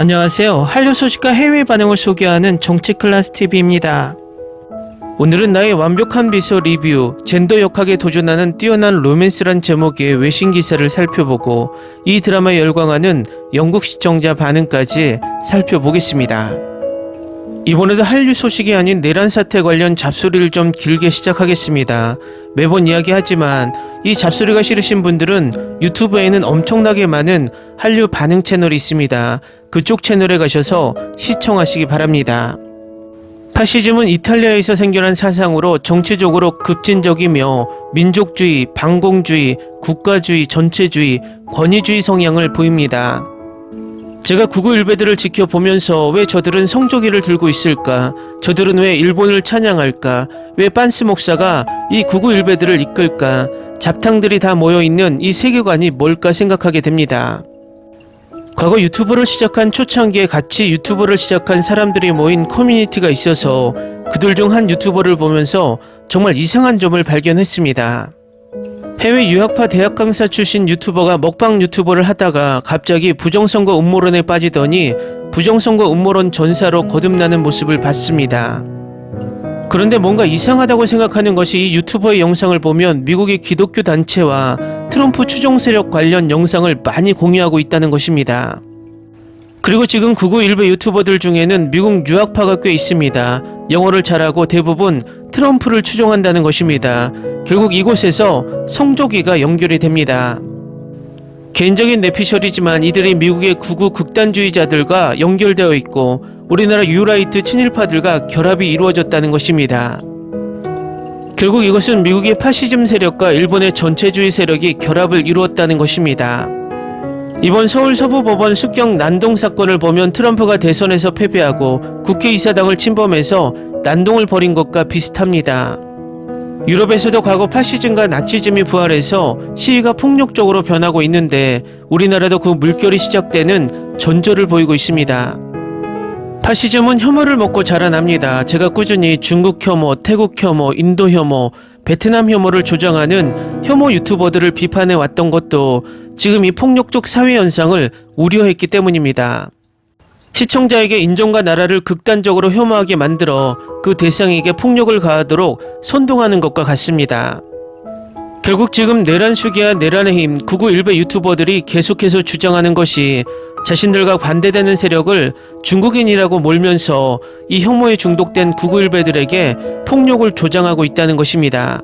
안녕하세요. 한류 소식과 해외 반응을 소개하는 정치 클래스 TV입니다. 오늘은 나의 완벽한 비서 리뷰, 젠더 역학에 도전하는 뛰어난 로맨스란 제목의 외신 기사를 살펴보고 이 드라마에 열광하는 영국 시청자 반응까지 살펴보겠습니다. 이번에도 한류 소식이 아닌 내란 사태 관련 잡소리를 좀 길게 시작하겠습니다. 매번 이야기하지만 이 잡소리가 싫으신 분들은 유튜브에는 엄청나게 많은 한류 반응 채널이 있습니다. 그쪽 채널에 가셔서 시청하시기 바랍니다. 파시즘은 이탈리아에서 생겨난 사상으로 정치적으로 급진적이며 민족주의, 반공주의, 국가주의, 전체주의, 권위주의 성향을 보입니다. 제가 구구 일베들을 지켜보면서 왜 저들은 성조기를 들고 있을까? 저들은 왜 일본을 찬양할까? 왜 빤스 목사가 이 구구 일베들을 이끌까? 잡탕들이 다 모여있는 이 세계관이 뭘까 생각하게 됩니다. 과거 유튜브를 시작한 초창기에 같이 유튜브를 시작한 사람들이 모인 커뮤니티가 있어서 그들 중 한 유튜버를 보면서 정말 이상한 점을 발견했습니다. 해외 유학파 대학 강사 출신 유튜버가 먹방 유튜버를 하다가 갑자기 부정선거 음모론에 빠지더니 부정선거 음모론 전사로 거듭나는 모습을 봤습니다. 그런데 뭔가 이상하다고 생각하는 것이 이 유튜버의 영상을 보면 미국의 기독교 단체와 트럼프 추종 세력 관련 영상을 많이 공유하고 있다는 것입니다. 그리고 지금 구구 일베 유튜버들 중에는 미국 유학파가 꽤 있습니다. 영어를 잘하고 대부분 트럼프를 추종한다는 것입니다. 결국 이곳에서 성조기가 연결이 됩니다. 개인적인 내피셜이지만 이들이 미국의 구구 극단주의자들과 연결되어 있고 우리나라 유라이트 친일파들과 결합이 이루어졌다는 것입니다. 결국 이것은 미국의 파시즘 세력과 일본의 전체주의 세력이 결합을 이루었다는 것입니다. 이번 서울 서부법원 습경 난동 사건을 보면 트럼프가 대선에서 패배하고 국회의사당을 침범해서 난동을 벌인 것과 비슷합니다. 유럽에서도 과거 파시즘과 나치즘이 부활해서 시위가 폭력적으로 변하고 있는데 우리나라도 그 물결이 시작되는 전조를 보이고 있습니다. 파시즘은 혐오를 먹고 자라납니다. 제가 꾸준히 중국 혐오, 태국 혐오, 인도 혐오, 베트남 혐오를 조장하는 혐오 유튜버들을 비판해 왔던 것도 지금 이 폭력적 사회 현상을 우려했기 때문입니다. 시청자에게 인종과 나라를 극단적으로 혐오하게 만들어 그 대상에게 폭력을 가하도록 선동하는 것과 같습니다. 결국 지금 내란 수기와 내란의 힘, 구구 일베 유튜버들이 계속해서 주장하는 것이 자신들과 반대되는 세력을 중국인이라고 몰면서 이 혐오에 중독된 구구 일베들에게 폭력을 조장하고 있다는 것입니다.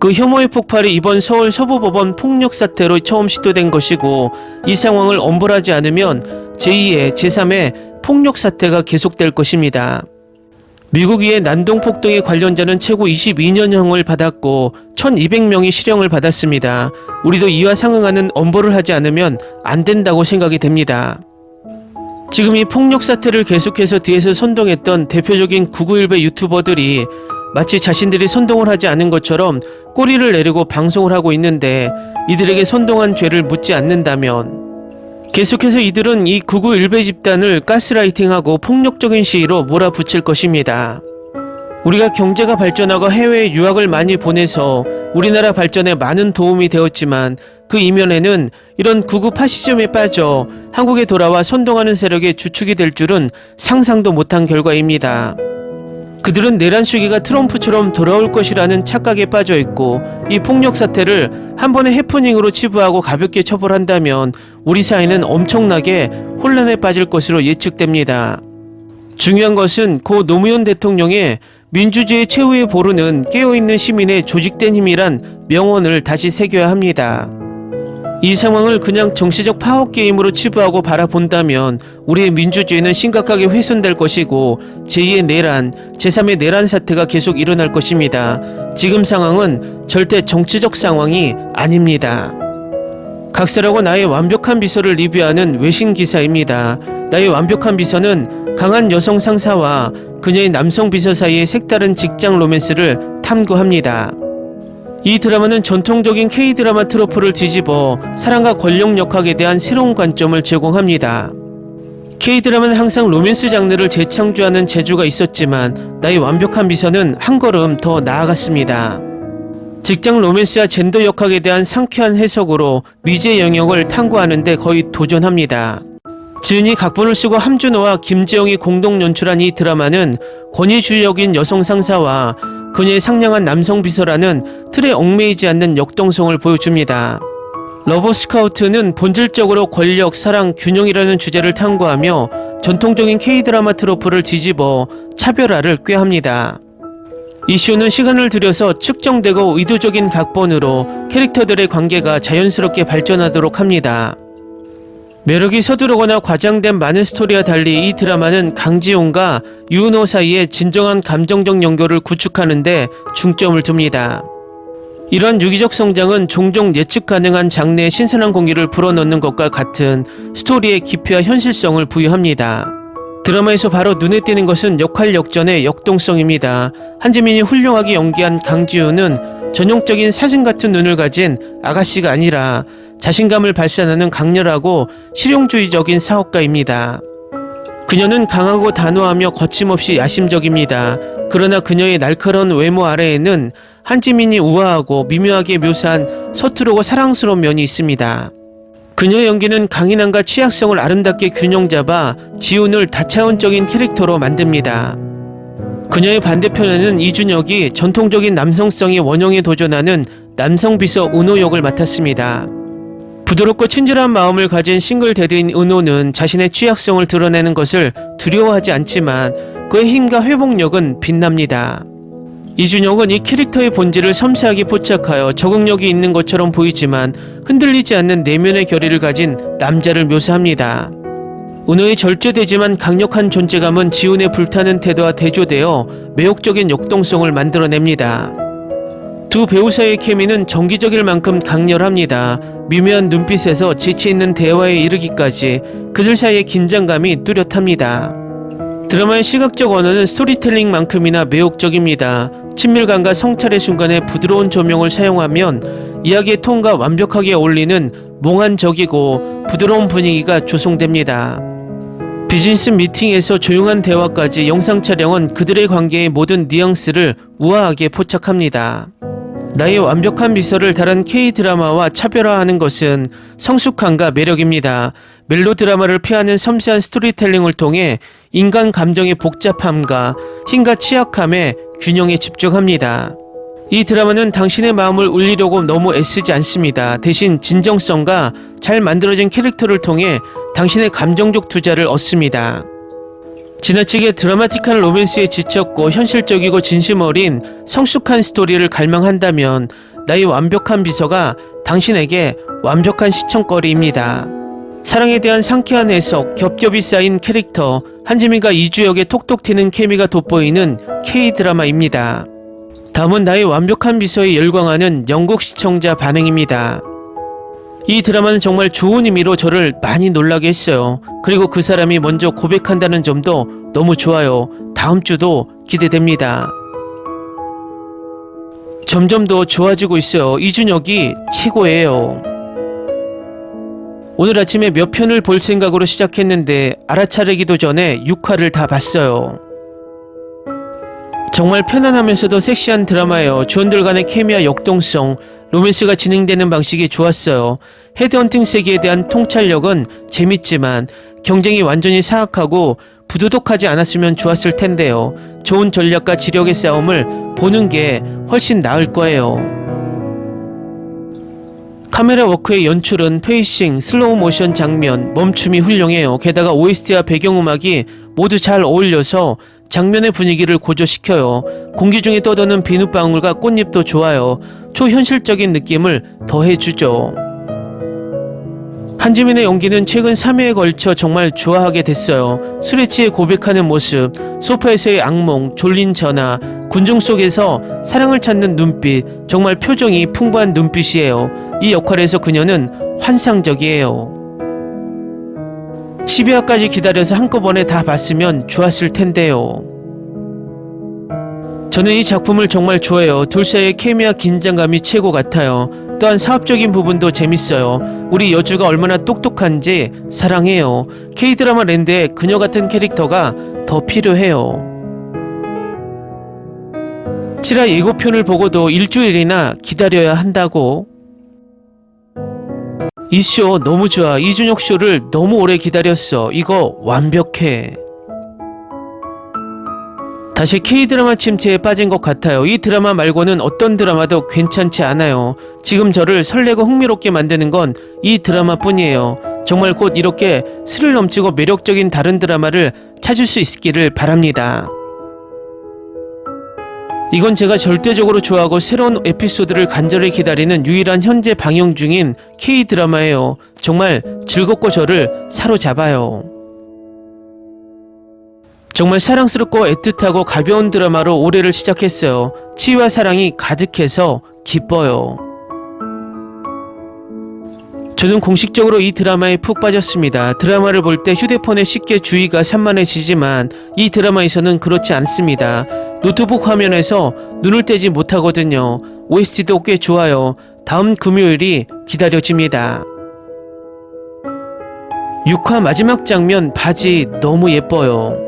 그 혐오의 폭발이 이번 서울 서부법원 폭력 사태로 처음 시도된 것이고 이 상황을 엄벌하지 않으면 제2의 제3의 폭력 사태가 계속될 것입니다. 미국의 난동 폭동의 관련자는 최고 22년형을 받았고 1200명이 실형을 받았습니다. 우리도 이와 상응하는 엄벌을 하지 않으면 안 된다고 생각이 됩니다. 지금 이 폭력 사태를 계속해서 뒤에서 선동했던 대표적인 991배 유튜버들이 마치 자신들이 선동을 하지 않은 것처럼 꼬리를 내리고 방송을 하고 있는데 이들에게 선동한 죄를 묻지 않는다면 계속해서 이들은 이 구구 일베 집단을 가스라이팅하고 폭력적인 시위로 몰아붙일 것입니다. 우리가 경제가 발전하고 해외에 유학을 많이 보내서 우리나라 발전에 많은 도움이 되었지만 그 이면에는 이런 구구 파시즘에 빠져 한국에 돌아와 선동하는 세력의 주축이 될 줄은 상상도 못한 결과입니다. 그들은 내란 시기가 트럼프처럼 돌아올 것이라는 착각에 빠져 있고 이 폭력 사태를 한 번의 해프닝으로 치부하고 가볍게 처벌한다면 우리 사회는 엄청나게 혼란에 빠질 것으로 예측됩니다. 중요한 것은 고 노무현 대통령의 민주주의 최후의 보루는 깨어있는 시민의 조직된 힘이란 명언을 다시 새겨야 합니다. 이 상황을 그냥 정치적 파워 게임으로 치부하고 바라본다면 우리의 민주주의는 심각하게 훼손될 것이고 제2의 내란, 제3의 내란 사태가 계속 일어날 것입니다. 지금 상황은 절대 정치적 상황이 아닙니다. 각설하고 나의 완벽한 비서를 리뷰하는 외신 기사입니다. 나의 완벽한 비서는 강한 여성 상사와 그녀의 남성 비서 사이의 색다른 직장 로맨스를 탐구합니다. 이 드라마는 전통적인 K-드라마 트로프를 뒤집어 사랑과 권력 역학에 대한 새로운 관점을 제공합니다. K-드라마는 항상 로맨스 장르를 재창조하는 재주가 있었지만 나의 완벽한 비서는 한 걸음 더 나아갔습니다. 직장 로맨스와 젠더 역학에 대한 상쾌한 해석으로 미제 영역을 탐구하는 데 거의 도전합니다. 지은이 각본을 쓰고 함준호와 김재영이 공동 연출한 이 드라마는 권위주의적인 여성 상사와 그녀의 상냥한 남성 비서라는 틀에 얽매이지 않는 역동성을 보여줍니다. 러버 스카우트는 본질적으로 권력, 사랑, 균형이라는 주제를 탐구하며 전통적인 K-드라마 트로프를 뒤집어 차별화를 꾀합니다. 이 쇼는 시간을 들여서 측정되고 의도적인 각본으로 캐릭터들의 관계가 자연스럽게 발전하도록 합니다. 매력이 서두르거나 과장된 많은 스토리와 달리 이 드라마는 강지용과 유은호 사이의 진정한 감정적 연결을 구축하는데 중점을 둡니다. 이러한 유기적 성장은 종종 예측 가능한 장르의 신선한 공기를 불어넣는 것과 같은 스토리의 깊이와 현실성을 부여합니다. 드라마에서 바로 눈에 띄는 것은 역할 역전의 역동성입니다. 한지민이 훌륭하게 연기한 강지우는 전형적인 사진 같은 눈을 가진 아가씨가 아니라 자신감을 발산하는 강렬하고 실용주의적인 사업가입니다. 그녀는 강하고 단호하며 거침없이 야심적입니다. 그러나 그녀의 날카로운 외모 아래에는 한지민이 우아하고 미묘하게 묘사한 서투르고 사랑스러운 면이 있습니다. 그녀의 연기는 강인함과 취약성을 아름답게 균형 잡아 지훈을 다차원적인 캐릭터로 만듭니다. 그녀의 반대편에는 이준혁이 전통적인 남성성의 원형에 도전하는 남성 비서 은호 역을 맡았습니다. 부드럽고 친절한 마음을 가진 싱글 데드인 은호는 자신의 취약성을 드러내는 것을 두려워하지 않지만 그의 힘과 회복력은 빛납니다. 이준혁은 이 캐릭터의 본질을 섬세하게 포착하여 적응력이 있는 것처럼 보이지만 흔들리지 않는 내면의 결의를 가진 남자를 묘사합니다. 은호의 절제되지만 강력한 존재감은 지훈의 불타는 태도와 대조되어 매혹적인 역동성을 만들어냅니다. 두 배우 사이의 케미는 정기적일 만큼 강렬합니다. 미묘한 눈빛에서 재치 있는 대화에 이르기까지 그들 사이의 긴장감이 뚜렷합니다. 드라마의 시각적 언어는 스토리텔링만큼이나 매혹적입니다. 친밀감과 성찰의 순간에 부드러운 조명을 사용하면 이야기의 톤과 완벽하게 어울리는 몽환적이고 부드러운 분위기가 조성됩니다. 비즈니스 미팅에서 조용한 대화까지 영상 촬영은 그들의 관계의 모든 뉘앙스를 우아하게 포착합니다. 나의 완벽한 미소를 다른 K-드라마와 차별화하는 것은 성숙함과 매력입니다. 멜로 드라마를 피하는 섬세한 스토리텔링을 통해 인간 감정의 복잡함과 힘과 취약함의 균형에 집중합니다. 이 드라마는 당신의 마음을 울리려고 너무 애쓰지 않습니다. 대신 진정성과 잘 만들어진 캐릭터를 통해 당신의 감정적 투자를 얻습니다. 지나치게 드라마틱한 로맨스에 지쳤고 현실적이고 진심 어린 성숙한 스토리를 갈망한다면 나의 완벽한 비서가 당신에게 완벽한 시청거리입니다. 사랑에 대한 상쾌한 해석, 겹겹이 쌓인 캐릭터, 한지민과 이주혁의 톡톡 튀는 케미가 돋보이는 K-드라마입니다. 다음은 나의 완벽한 비서에 열광하는 영국 시청자 반응입니다. 이 드라마는 정말 좋은 의미로 저를 많이 놀라게 했어요. 그리고 그 사람이 먼저 고백한다는 점도 너무 좋아요. 다음 주도 기대됩니다. 점점 더 좋아지고 있어요. 이준혁이 최고예요. 오늘 아침에 몇 편을 볼 생각으로 시작했는데 알아차리기도 전에 6화를 다 봤어요. 정말 편안하면서도 섹시한 드라마예요. 주원들 간의 케미와 역동성, 로맨스가 진행되는 방식이 좋았어요. 헤드헌팅 세계에 대한 통찰력은 재밌지만 경쟁이 완전히 사악하고 부도덕하지 않았으면 좋았을 텐데요. 좋은 전략과 지력의 싸움을 보는 게 훨씬 나을 거예요. 카메라 워크의 연출은 페이싱, 슬로우 모션 장면, 멈춤이 훌륭해요. 게다가 OST와 배경음악이 모두 잘 어울려서 장면의 분위기를 고조시켜요. 공기 중에 떠도는 비눗방울과 꽃잎도 좋아요. 초현실적인 느낌을 더해주죠. 한지민의 연기는 최근 3회에 걸쳐 정말 좋아하게 됐어요. 술에 취해 고백하는 모습, 소파에서의 악몽, 졸린 전화, 군중 속에서 사랑을 찾는 눈빛, 정말 표정이 풍부한 눈빛이에요. 이 역할에서 그녀는 환상적이에요. 12화까지 기다려서 한꺼번에 다 봤으면 좋았을 텐데요. 저는 이 작품을 정말 좋아해요. 둘 사이의 케미와 긴장감이 최고 같아요. 또한 사업적인 부분도 재밌어요. 우리 여주가 얼마나 똑똑한지 사랑해요. K-드라마 랜드에 그녀 같은 캐릭터가 더 필요해요. 7화 예고편을 보고도 일주일이나 기다려야 한다고? 이 쇼 너무 좋아. 이준혁 쇼를 너무 오래 기다렸어. 이거 완벽해. 다시 K-드라마 침체에 빠진 것 같아요. 이 드라마 말고는 어떤 드라마도 괜찮지 않아요. 지금 저를 설레고 흥미롭게 만드는 건 이 드라마 뿐이에요. 정말 곧 이렇게 스릴 넘치고 매력적인 다른 드라마를 찾을 수 있기를 바랍니다. 이건 제가 절대적으로 좋아하고 새로운 에피소드를 간절히 기다리는 유일한 현재 방영 중인 K-드라마예요. 정말 즐겁고 저를 사로잡아요. 정말 사랑스럽고 애틋하고 가벼운 드라마로 올해를 시작했어요. 치유와 사랑이 가득해서 기뻐요. 저는 공식적으로 이 드라마에 푹 빠졌습니다. 드라마를 볼 때 휴대폰에 쉽게 주의가 산만해지지만 이 드라마에서는 그렇지 않습니다. 노트북 화면에서 눈을 떼지 못하거든요. OST도 꽤 좋아요. 다음 금요일이 기다려집니다. 6화 마지막 장면 바지 너무 예뻐요.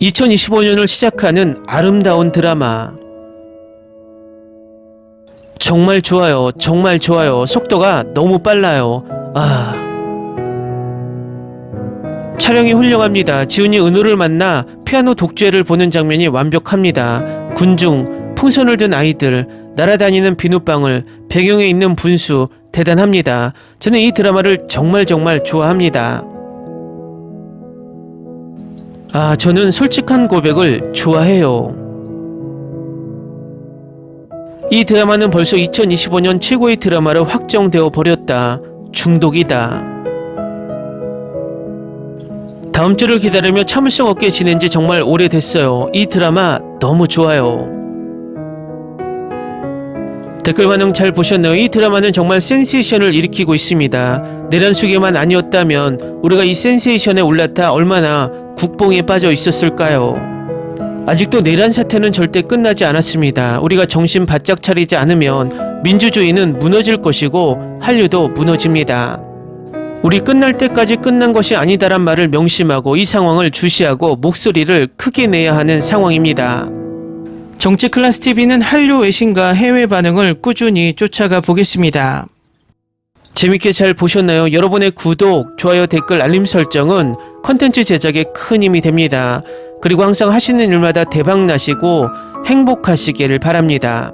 2025년을 시작하는 아름다운 드라마. 정말 좋아요. 정말 좋아요. 속도가 너무 빨라요. 아. 촬영이 훌륭합니다. 지훈이 은호를 만나 피아노 독주회를 보는 장면이 완벽합니다. 군중, 풍선을 든 아이들, 날아다니는 비눗방울, 배경에 있는 분수, 대단합니다. 저는 이 드라마를 정말 정말 좋아합니다. 아, 저는 솔직한 고백을 좋아해요. 이 드라마는 벌써 2025년 최고의 드라마로 확정되어 버렸다. 중독이다. 다음 주를 기다리며 참을성 없게 지낸 지 정말 오래됐어요. 이 드라마 너무 좋아요. 댓글 반응 잘 보셨나요? 이 드라마는 정말 센세이션을 일으키고 있습니다. 내란 수계만 아니었다면 우리가 이 센세이션에 올라타 얼마나 국뽕에 빠져 있었을까요? 아직도 내란 사태는 절대 끝나지 않았습니다. 우리가 정신 바짝 차리지 않으면 민주주의는 무너질 것이고 한류도 무너집니다. 우리 끝날 때까지 끝난 것이 아니다란 말을 명심하고 이 상황을 주시하고 목소리를 크게 내야 하는 상황입니다. 정치 클래스 TV는 한류 외신과 해외 반응을 꾸준히 쫓아가 보겠습니다. 재밌게 잘 보셨나요? 여러분의 구독, 좋아요, 댓글, 알림 설정은 컨텐츠 제작에 큰 힘이 됩니다. 그리고 항상 하시는 일마다 대박 나시고 행복하시기를 바랍니다.